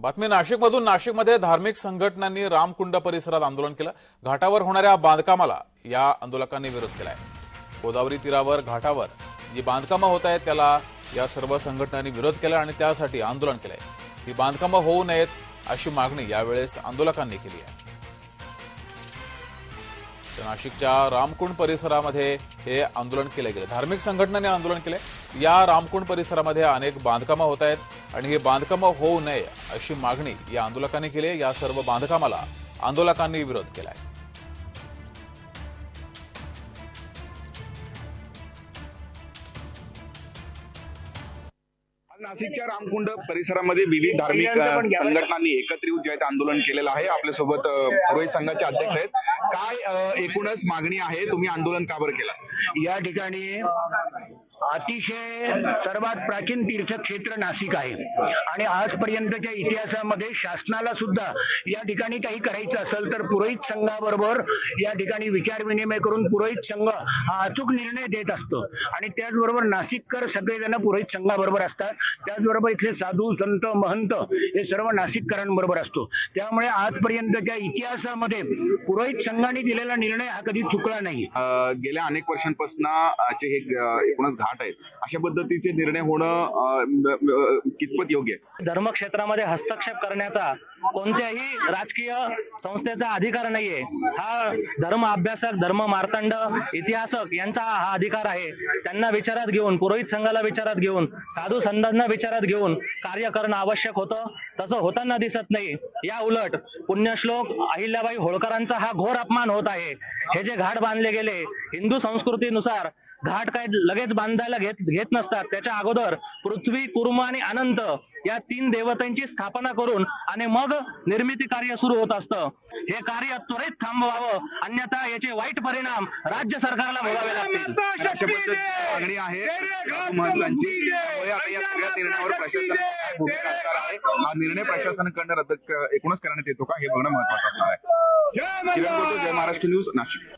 बातमी नाशिकमधून. नाशिकमध्ये धार्मिक संघटनांनी रामकुंड परिसरात आंदोलन केलं. घाटावर होणाऱ्या बांधकामाला या आंदोलकांनी विरोध केलाय. गोदावरी तीरावर घाटावर जी बांधकामं होत आहेत त्याला या सर्व संघटनांनी विरोध केला आणि त्यासाठी आंदोलन केलंय. ही बांधकामं होऊ नयेत अशी मागणी यावेळेस आंदोलकांनी केली आहे. तर नाशिकच्या रामकुंड परिसरामध्ये हे आंदोलन केलं गेलं. धार्मिक संघटनांनी आंदोलन केले. या रामकुंड परिसरामध्ये अनेक बांधकामं होत आहेत आणि ही बांधकामं होऊ नये अशी मागणी या आंदोलकांनी केली आहे. या सर्व बांधकामाला आंदोलकांनी विरोध केला आहे नाशिकच्या रामकुंड परिसरामध्ये विविध धार्मिक संघटनांनी एकत्रित जे आहे ते आंदोलन केलेलं आहे. आपल्यासोबत पुरोहित संघाचे अध्यक्ष आहेत. काय एकूणच मागणी आहे? तुम्ही आंदोलन का बरं केलं? या ठिकाणी अतिशय सर्वात प्राचीन तीर्थक्षेत्र नाशिक आहे. आणि आजपर्यंतच्या इतिहासामध्ये शासनाला सुद्धा या ठिकाणी काही करायचं असेल तर पुरोहित संघाबरोबर या ठिकाणी विचार विनिमय करून पुरोहित संघ हा अचूक निर्णय देत असतो. आणि त्याचबरोबर नाशिककर सगळेजण पुरोहित संघाबरोबर असतात. त्याचबरोबर इथले साधू संत महंत हे सर्व नाशिककरांबरोबर असतो. त्यामुळे आजपर्यंतच्या इतिहासामध्ये पुरोहित संघाने दिलेला निर्णय हा कधी चुकला नाही. गेल्या अनेक वर्षांपासून हे अ, एकूणच घाट आहेत. अशा पद्धतीचे निर्णय होणं कितपत योग्य आहे? धर्मक्षेत्रामध्ये हस्तक्षेप करण्याचा कोणत्याही राजकीय संस्थेचा अधिकार नाहीये. हा धर्म अभ्यासक धर्म मार्तंड इतिहासक यांचा हा अधिकार आहे. त्यांना विचारात घेऊन पुरोहित संघाला विचारात घेऊन साधू संतांना विचारात घेऊन कार्य करणं आवश्यक होतं. तसं होताना दिसत नाही. या उलट पुण्यश्लोक अहिल्याबाई होळकरांचा हा घोर अपमान होत आहे. हे जे घाट बांधले गेले हिंदू संस्कृतीनुसार घाट काय लगेच बांधायला घेत घेत नसतात. त्याच्या अगोदर पृथ्वी कुर्म आणि अनंत या तीन देवतांची स्थापना करून आणि मग निर्मिती कार्य सुरू होत असतं. हे कार्य त्वरित थांबवावं. अन्यथा याचे वाईट परिणाम राज्य सरकारला भोगावे लागतील. अशा पद्धतीची मागणी आहे. साधू महंतांची त्यामुळे आता या सगळ्या निर्णयावर प्रशासन काय भूमिका असणार आहे? हा निर्णय प्रशासनाकडनं रद्द एकूणच करण्यात येतो का? हे बघणं महत्वाचं असणार आहे. जय महाराष्ट्र न्यूज नाशिक.